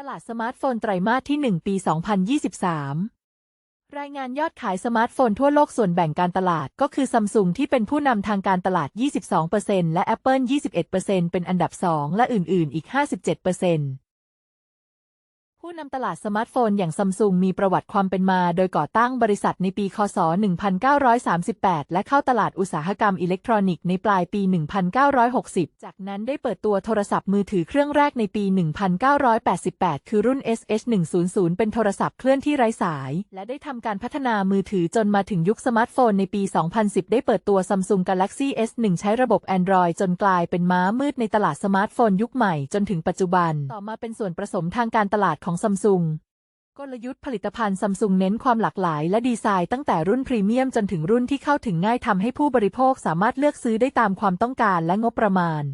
ตลาดสมาร์ทโฟนไตรมาสที่ 1 ปี 2023 รายงานยอดขายสมาร์ทโฟนทั่วโลกส่วนแบ่งการตลาดก็คือซัมซุงที่เป็นผู้นำทางการตลาด 22%และ Apple 21%เป็นอันดับ 2 และอื่น ๆ อีก 57% ผู้นำตลาดสมาร์ทโฟนอย่างซัมซุงมีประวัติความเป็นมา โดยก่อตั้งบริษัทในปี คศ 1938 และเข้าตลาดอุตสาหกรรมอิเล็กทรอนิกส์ในปลายปี 1960 จากนั้นได้เปิดตัวโทรศัพท์มือถือเครื่องแรกในปี 1988 คือรุ่น SH100 เป็นโทรศัพท์เคลื่อนที่ไร้สาย และได้ทำการพัฒนามือถือจนมาถึงยุคสมาร์ทโฟนในปี 2010 ได้เปิดตัว Samsung Galaxy S1 ใช้ระบบ Android จนกลายเป็นม้ามืดในตลาดสมาร์ทโฟนยุคใหม่จนถึงปัจจุบัน ต่อมาเป็นส่วนผสมทางการตลาดของซัมซุงกลยุทธ์ผลิตภัณฑ์ซัมซุงเน้นความหลากหลายและดีไซน์ตั้งแต่รุ่นพรีเมียมจนถึงรุ่นที่เข้าถึงง่ายทำให้ผู้บริโภคสามารถเลือกซื้อได้ตามความต้องการและงบประมาณ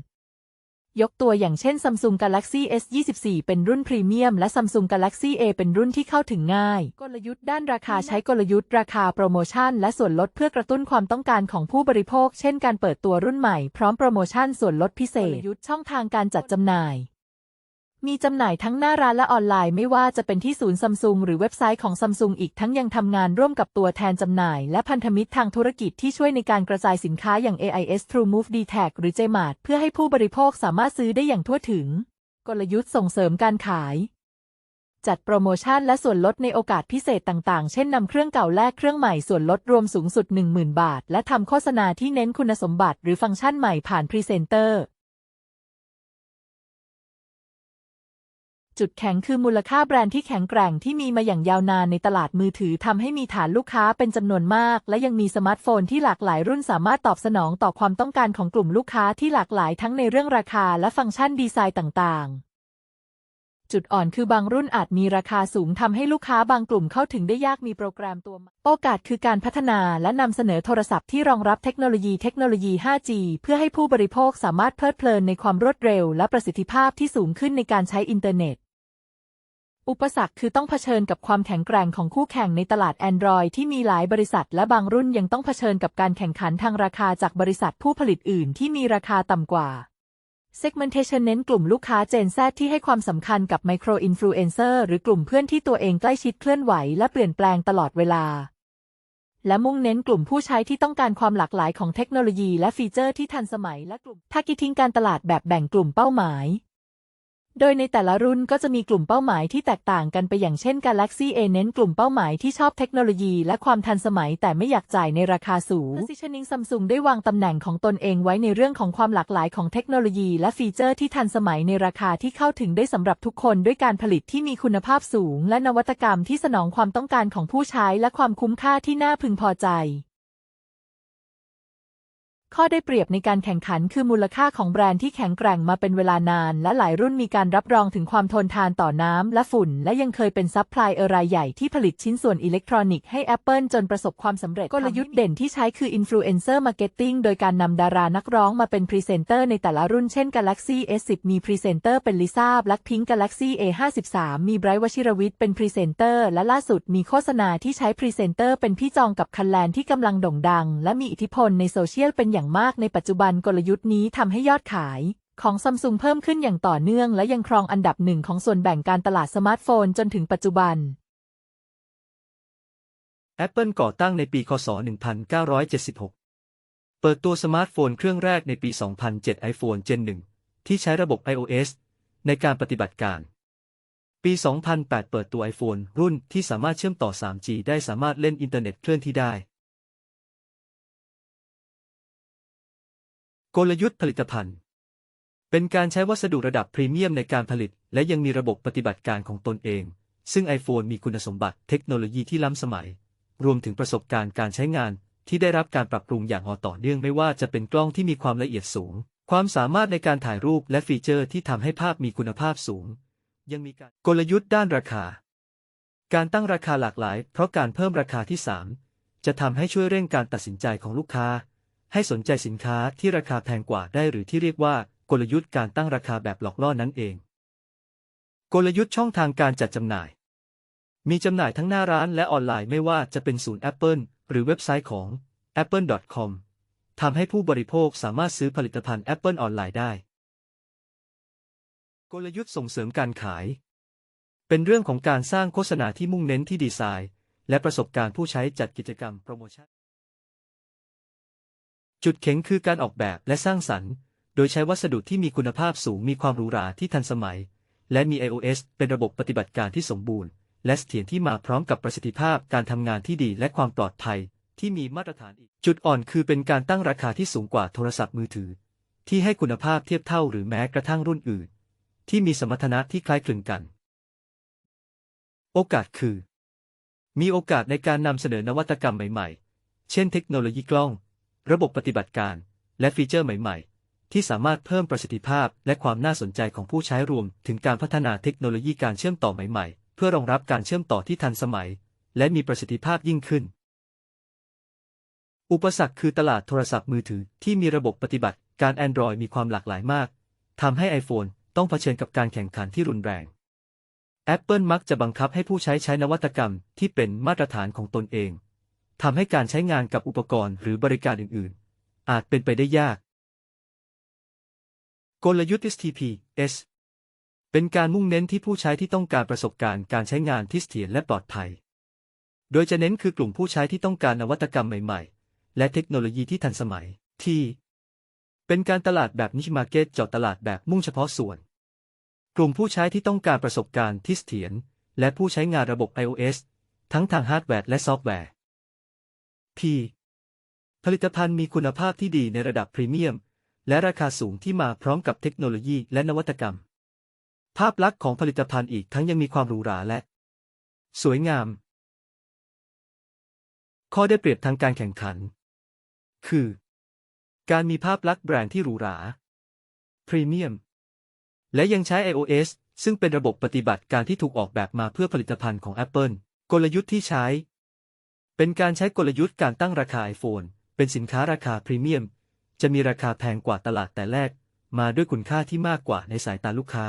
ยกตัวอย่างเช่น Samsung Galaxy S24 เป็นรุ่นพรีเมียมและ Samsung Galaxy A เป็นรุ่นที่เข้าถึงง่าย กลยุทธ์ด้านราคาใช้กลยุทธ์ราคาโปรโมชั่น และส่วนลดเพื่อกระตุ้นความต้องการของผู้บริโภค เช่น การเปิดตัวรุ่นใหม่พร้อมโปรโมชั่นส่วนลดพิเศษกลยุทธ์ช่องทางการจัดจำหน่าย มีจำหน่ายทั้งหน้าร้านและออนไลน์ไม่ว่าจะเป็นที่ศูนย์ซัมซุงหรือเว็บไซต์ของซัมซุงอีกทั้งยังทำงานร่วมกับตัวแทนจำหน่าย และพันธมิตรทางธุรกิจที่ช่วยในการกระจายสินค้าอย่าง AIS TrueMove DTAG หรือ JMart เพื่อให้ผู้บริโภคสามารถซื้อได้อย่างทั่วถึง กลยุทธ์ส่งเสริมการขาย จัดโปรโมชั่นและส่วนลดในโอกาสพิเศษต่างๆ เช่นนำเครื่องเก่าแลกเครื่องใหม่ส่วนลดรวมสูงสุด 10,000 บาท และทำโฆษณาที่เน้นคุณสมบัติ หรือฟังก์ชันใหม่ผ่านพรีเซนเตอร์ จุดแข็งคือมูลค่าแบรนด์ที่แข็งแกร่งที่มีมาอย่างยาวนานในตลาดมือถือทำให้มีฐานลูกค้าเป็นจำนวนมาก และยังมีสมาร์ทโฟนที่หลากหลายรุ่นสามารถตอบสนองต่อความต้องการของกลุ่มลูกค้าที่หลากหลายทั้งในเรื่องราคาและฟังก์ชันดีไซน์ต่างๆจุดอ่อนคือบางรุ่นอาจมีราคาสูงทำให้ลูกค้าบางกลุ่มเข้าถึงได้ยากมีโปรแกรมตัวโอกาสคือการพัฒนาและนำเสนอโทรศัพท์ที่รองรับเทคโนโลยีเทคโนโลยี 5G เพื่อให้ผู้บริโภคสามารถเพลิดเพลินในความรวดเร็วและประสิทธิภาพที่สูงขึ้นในการใช้อินเทอร์เน็ต อุปสรรคคือต้องเผชิญกับความแข็งแกร่งของคู่แข่งในตลาด Android ที่มีหลายบริษัทและบางรุ่นยังต้องเผชิญกับการแข่งขันทางราคาจากบริษัทผู้ผลิตอื่นที่มีราคาต่ำกว่า Segmentation เน้นกลุ่มลูกค้า Gen Z ที่ให้ความสำคัญกับ Micro Influencer หรือกลุ่มเพื่อนที่ตัวเองใกล้ชิดเคลื่อนไหวและเปลี่ยนแปลงตลอดเวลา และมุ่งเน้นกลุ่มผู้ใช้ที่ต้องการความหลากหลายของเทคโนโลยีและฟีเจอร์ที่ทันสมัยและกลุ่ม Targeting การตลาดแบบแบ่งกลุ่มเป้าหมาย โดยในแต่ละรุ่นก็จะมีกลุ่มเป้าหมายที่แตกต่างกันไปอย่างเช่น Galaxy A เน้นกลุ่มเป้าหมายที่ชอบเทคโนโลยีและความทันสมัยแต่ไม่อยากจ่ายในราคาสูง Positioning Samsung ได้วางตำแหน่งของตนเองไว้ในเรื่องของความหลากหลายของเทคโนโลยีและฟีเจอร์ที่ทันสมัยในราคาที่เข้าถึงได้สำหรับทุกคนด้วยการผลิตที่มีคุณภาพสูง และนวัตกรรมที่สนองความต้องการของผู้ใช้และความคุ้มค่าที่น่าพึงพอใจ ข้อได้เปรียบในการแข่งขันคือมูลค่าของแบรนด์ที่แข็งแกร่งมาเป็นเวลานาน และหลายรุ่นมีการรับรองถึงความทนทานต่อน้ำและฝุ่น และยังเคยเป็นซัพพลายเออร์รายใหญ่ที่ผลิตชิ้นส่วนอิเล็กทรอนิกส์ให้ Apple จนประสบความสำเร็จกลยุทธ์เด่นที่ใช้คืออินฟลูเอนเซอร์มาร์เก็ตติ้งโดยการนำดารานักร้องมาเป็นพรีเซนเตอร์ในแต่ละรุ่นเช่น Galaxy S10 มีพรีเซนเตอร์เป็นลิซ่า Blackpink Galaxy A53 มีไบรท์วชิรวิทย์เป็นพรีเซนเตอร์และล่าสุดมีโฆษณาที่ใช้พรีเซนเตอร์เป็นพี่จองกับคันแลนที่กำลังโด่งดัง และมีอิทธิพลในโซเชียลเป็นอย่างมากในปัจจุบันกลยุทธ์นี้ทำให้ยอดขายของซัมซุงเพิ่มขึ้นอย่างต่อเนื่องและยังครองอันดับหนึ่งของส่วนแบ่งการตลาดสมาร์ทโฟนจนถึงปัจจุบัน Apple ก่อตั้งในปีคศ 1976 เปิดตัวสมาร์ทโฟนเครื่องแรกในปี 2007 iPhone Gen 1 ที่ใช้ระบบ iOS ในการปฏิบัติการ ปี 2008 เปิดตัว iPhone รุ่นที่สามารถเชื่อมต่อ 3G ได้สามารถเล่นอินเทอร์เน็ตเคลื่อนที่ได้ กลยุทธ์ผลิตภัณฑ์ เป็นการใช้วัสดุระดับพรีเมียมในการผลิต และยังมีระบบปฏิบัติการของตนเอง ซึ่ง iPhone มีคุณสมบัติเทคโนโลยีที่ล้ำสมัย รวมถึงประสบการณ์การใช้งานที่ได้รับการปรับปรุงอย่างต่อเนื่องไม่ว่าจะเป็นกล้องที่มีความละเอียดสูง ความสามารถในการถ่ายรูปและฟีเจอร์ที่ทำให้ภาพมีคุณภาพสูง ยังมีการกลยุทธ์ด้านราคา การตั้งราคาหลากหลาย เพราะการเพิ่มราคาที่ 3 จะทำให้ช่วยเร่งการตัดสินใจของลูกค้า ให้สนใจสินค้าที่ราคาแพงกว่าได้หรือที่เรียกว่ากลยุทธ์การตั้งราคาแบบหลอกล่อนั่นเอง กลยุทธ์ช่องทางการจัดจำหน่าย มีจำหน่ายทั้งหน้าร้านและออนไลน์ไม่ว่าจะเป็นศูนย์ Apple หรือเว็บไซต์ของ apple.com ทำให้ผู้บริโภคสามารถซื้อผลิตภัณฑ์ Apple ออนไลน์ได้ กลยุทธ์ส่งเสริมการขาย เป็นเรื่องของการสร้างโฆษณาที่มุ่งเน้นที่ดีไซน์ และประสบการณ์ผู้ใช้จัดกิจกรรมโปรโมชั่น จุดเข็งคือการออกแบบและสร้างสรรค์ โดยใช้วัสดุที่มีคุณภาพสูงมีความหรูหราที่ทันสมัย และมี iOS เป็นระบบปฏิบัติการที่สมบูรณ์ และเสถียรที่มาพร้อมกับประสิทธิภาพการทำงานที่ดีและความปลอดภัย ที่มีมาตรฐานอีก จุดอ่อนคือเป็นการตั้งราคาที่สูงกว่าโทรศัพท์มือถือ ที่ให้คุณภาพเทียบเท่าหรือแม้กระทั่งรุ่นอื่น ที่มีสมรรถนะที่คล้ายคลึงกัน โอกาสคือ มีโอกาสในการนำเสนอนวัตกรรมใหม่ ๆ เช่น เทคโนโลยีกล้อง ระบบปฏิบัติการ และฟีเจอร์ใหม่ ๆ ที่สามารถเพิ่มประสิทธิภาพและความน่าสนใจของผู้ใช้รวม ถึงการพัฒนาเทคโนโลยีการเชื่อมต่อใหม่ ๆ เพื่อรองรับการเชื่อมต่อที่ทันสมัย และมีประสิทธิภาพยิ่งขึ้น อุปสรรคคือตลาดโทรศัพท์มือถือที่มีระบบปฏิบัติการ Android มีความหลากหลายมากทำให้ iPhone ต้องเผชิญกับการแข่งขันที่รุนแรง Apple มักจะบังคับให้ผู้ใช้ใช้นวัตกรรมที่เป็นมาตรฐานของตนเอง ทำให้การใช้งานกับอุปกรณ์หรือบริการอื่น ๆ อาจเป็นไปได้ยาก กลยุทธ์ STPS เป็นการมุ่งเน้นที่ผู้ใช้ที่ต้องการประสบการณ์การใช้งานที่เสถียรและปลอดภัย โดยจะเน้นคือกลุ่มผู้ใช้ที่ต้องการนวัตกรรมใหม่ ๆ และเทคโนโลยีที่ทันสมัย ที่ เป็นการตลาดแบบนิชมาร์เก็ตเจาะตลาดแบบมุ่งเฉพาะส่วน กลุ่มผู้ใช้ที่ต้องการประสบการณ์ที่เสถียรและผู้ใช้งานระบบ iOS ทั้งทางฮาร์ดแวร์และซอฟต์แวร์ P ผลิตภัณฑ์มีคุณภาพที่ดีในระดับพรีเมียม และราคาสูงที่มาพร้อมกับเทคโนโลยีและนวัตกรรม ภาพลักษณ์ของผลิตภัณฑ์อีกทั้งยังมีความหรูหราและ สวยงาม ข้อได้เปรียบทางการแข่งขัน คือ การมีภาพลักษณ์แบรนด์ที่หรูหราพรีเมียม และยังใช้ iOS ซึ่งเป็นระบบปฏิบัติการที่ถูกออกแบบมาเพื่อผลิตภัณฑ์ของ Apple กลยุทธ์ที่ใช้ เป็นการใช้กลยุทธ์การตั้งราคา iPhone เป็นสินค้าราคาพรีเมียม จะมีราคาแพงกว่าตลาดแต่แรก มาด้วยคุณค่าที่มากกว่าในสายตาลูกค้า